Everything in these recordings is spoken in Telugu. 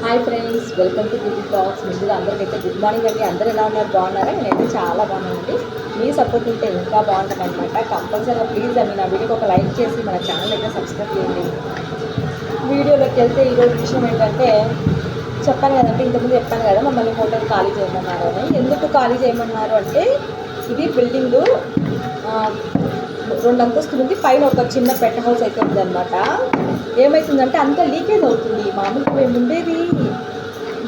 Hi friends welcome to beauty talks. ముందుగా అందరికైతే గుడ్ మార్నింగ్ అండి. అందరూ ఎలా ఉన్నారు? బాగున్నారా? నేనైతే చాలా బాగున్నానండి. మీ సపోర్ట్ ఉంటే ఇంకా బాగుంటుంది అనమాట కంపల్సరీగా ప్లీజ్ అండి నా వీడియోకి ఒక లైక్ చేసి మన ఛానల్ అయితే సబ్స్క్రైబ్ చేయండి. వీడియోలోకి వెళ్తే ఈరోజు విషయం ఏంటంటే చెప్పాను కదంటే ఇంతకుముందు చెప్పాను కదా మమ్మల్ని హోటల్ ఖాళీ చేయమన్నారు అని. ఎందుకు ఖాళీ చేయమన్నారు అంటే ఇది బిల్డింగ్ రెండు అంతస్తులు ఉంది. పైన ఒక చిన్న పెట్ హౌస్ అయితే ఉందన్నమాట. ఏమవుతుందంటే అంత లీకేజ్ అవుతుంది. మామూలుగా మేము ఉండేది.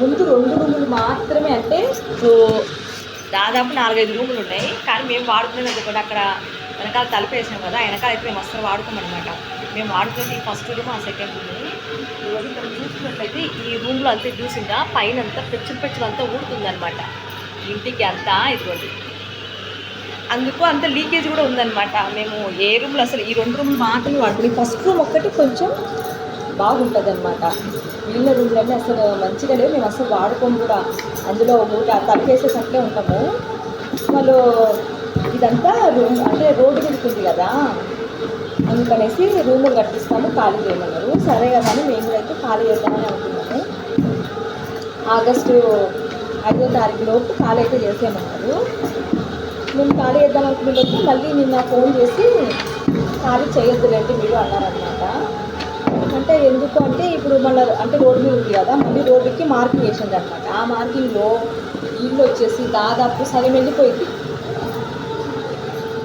ముందు రెండు రూములు మాత్రమే అంటే సో దాదాపు నాలుగైదు రూములు ఉన్నాయి. కానీ మేము వాడుకునేది ఒకటి అక్కడ వెనకాల తలపేసాం కదా వెనకాల అయితే మేము అసలు వాడుకోమన్నమాట. మేము వాడుకునేది ఈ ఫస్ట్ రూమ్ ఆ సెకండ్ రూమ్. ఇవన్నీ ఇక్కడ చూసినట్లయితే ఈ రూమ్లో అంతా చూసిందా? పైన అంతా పెచ్చులు పెచ్చులు అంతా ఊడుతుందన్నమాట ఇంటికి అంతా ఇదిగోండి. అందుకు అంత లీకేజ్ కూడా ఉందన్నమాట. మేము ఏ రూమ్లో అసలు ఈ రెండు రూమ్లు మాత్రమే వాడుకుని ఫస్ట్ రూమ్ ఒక్కటి కొంచెం బాగుంటుంది అనమాట మిగిలిన రూమ్లన్నీ అసలు మంచిగా లేవు. మేము అసలు వాడుకోము కూడా. అందులో మూట తప్పేసేసట్లే ఉంటాము. వాళ్ళు ఇదంతా రూమ్ అంటే రోడ్డు మీదకి కదా. అందుకనేసి రూములు కట్టిస్తాము ఖాళీ చేయమన్నారు. సరే కదా అని మేము కూడా అయితే ఖాళీ చేద్దామని అనుకున్నాము. ఆగస్టు ఐదో తారీఖు లోపు ఖాళీ అయితే చేసేయమన్నారు. మేము ఖాళీ చేద్దాం అనుకునేటప్పుడు మళ్ళీ నిన్న ఫోన్ చేసి ఖాళీ చేయొద్దులేండి మీరు అన్నారనమాట అంటే ఎందుకు అంటే ఇప్పుడు మళ్ళీ అంటే రోడ్డు మీద ఉంది కదా మళ్ళీ రోడ్డుకి మార్కింగ్ వేసింది అనమాట ఆ మార్కింగ్లో ఇల్లు వచ్చేసి దాదాపు సగం వెళ్ళిపోయింది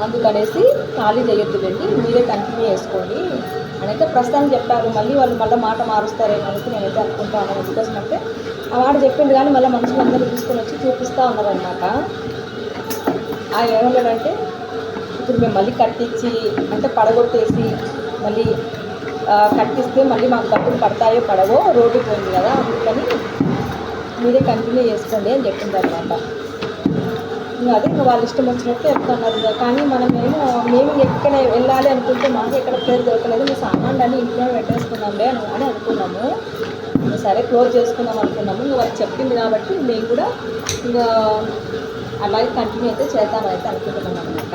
అందుకనేసి ఖాళీ చేయొద్దులేండి మీరే కంటిన్యూ చేసుకోండి అని అయితే ప్రస్తుతానికి చెప్పారు. మళ్ళీ వాళ్ళు మళ్ళీ మాట మారుస్తారేమో అనేసి నేనైతే అనుకుంటాను. ఎందుకోసం అంటే ఆ వాడు చెప్పింది కానీ మళ్ళీ మనుషులందరూ తీసుకొని వచ్చి చూపిస్తూ ఉన్నారనమాట ఆయన ఏమన్నాడంటే ఇప్పుడు మేము మళ్ళీ కట్టించి అంటే పడగొట్టేసి మళ్ళీ కట్టిస్తే మళ్ళీ మాకు డబ్బులు పడతాయో పడవో రోడ్డు పోయింది కదా అందుకని మీరే కంటిన్యూ చేసుకోండి అని చెప్పింది అనమాట ఇంకా అదే వాళ్ళు వాళ్ళ ఇష్టం వచ్చినట్టు చెప్తున్నారు కానీ కానీ మనమేమో మేము ఎక్కడ వెళ్ళాలి అనుకుంటే మాకు ఎక్కడ ప్లేస్ దొరకలేదు. మీ సామాన్లు అని ఇంట్లో పెట్టేసుకున్నాంలే అని అనుకున్నాము. సరే క్లోజ్ చేసుకుందాం అనుకున్నాము. ఇంకా వాళ్ళు చెప్పింది కాబట్టి మేము కూడా ఇంకా అలాగే కంటిన్యూ అయితే చేద్దామని అయితే అనుకుంటున్నాం అనమాట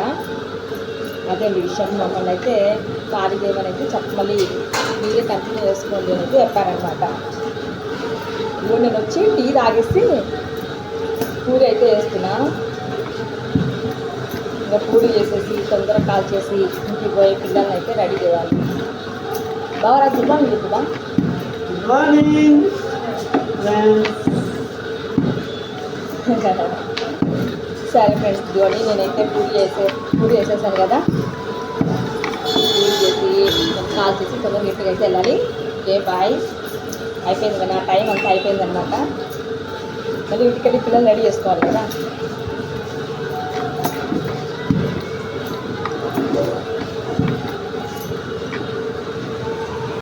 అదే విషయం. మమ్మల్ని అయితే ఖాళీ అయితే చెప్పమని మీరే కంటిన్యూ చేసుకోండి అని అయితే చెప్పారనమాట ఇప్పుడు నేను వచ్చి టీ తాగేసి పూరి అయితే వేస్తున్నా ఇంకా పూరి చేసేసి తొందరగా కాల్ చేసి ఇంటికి పోయే పిల్లల్ని అయితే రెడీ చేయాలి. బాగా గుడ్ మార్నింగ్ చెప్పుదా running. సరే ఫ్రెండ్స్ ఇదిగోండి నేనైతే పూరి చేసే పూరి చేసేసాను కదా. పూరి చేసి కాల్ చేసి కొంచెం ఇంటికి అయితే వెళ్ళాలి. ఏ బాయ్. అయిపోయింది కదా నా టైం అంతా అయిపోయింది అనమాట మళ్ళీ ఇంటికెళ్ళి పిల్లలు రెడీ చేసుకోవాలి కదా.